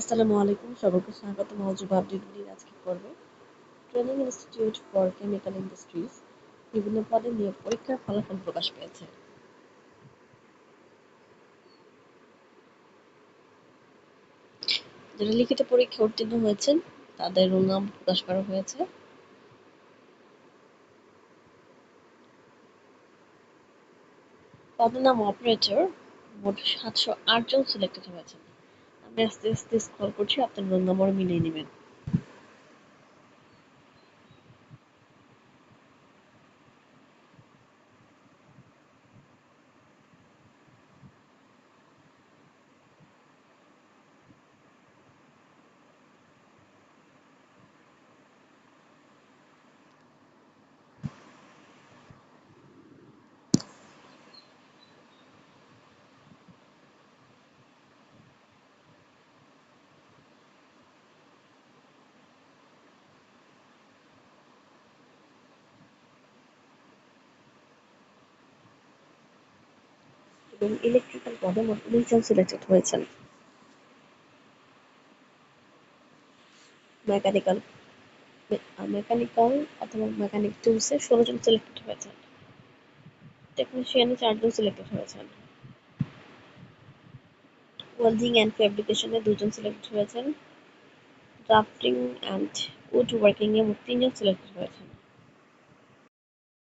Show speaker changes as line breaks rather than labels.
আসসালামু আলাইকুম, সবাইকে স্বাগত মহজুব আপডেটগুলির আজকে পর্বে। Training Institute for Chemical Industries বিভিন্ন পদে নিয়োগ পরীক্ষার ফলাফল প্রকাশ পেয়েছে। যারা লিখিত পরীক্ষা উত্তীর্ণ হয়েছেন, তাদের রোল নাম প্রকাশ করা হয়েছে। পদের নাম অপারেটর মোট সাতশো আট জন সিলেক্টেড হয়েছেন। আমি আস্তে আস্তে স্ক্রল করছি আপনার রোল মিলিয়ে নেবেন। এবং ইলেকট্রিক্যাল পদে মোট সিলেক্টেড হয়েছেন। মেকানিক্যাল মেকানিক্যাল অথবা মেকানিক টুলসে ষোলো জন সিলেক্টেড হয়েছেন। টেকনিশিয়ানে চারজন সিলেক্টেড হয়েছেন। ওয়েল্ডিং অ্যান্ড ফ্যাব্রিকেশনে দুজন সিলেক্টেড হয়েছেন। ড্রাফটিং অ্যান্ড উড ওয়ার্কিংয়ে মোট তিনজন সিলেক্টেড হয়েছেন।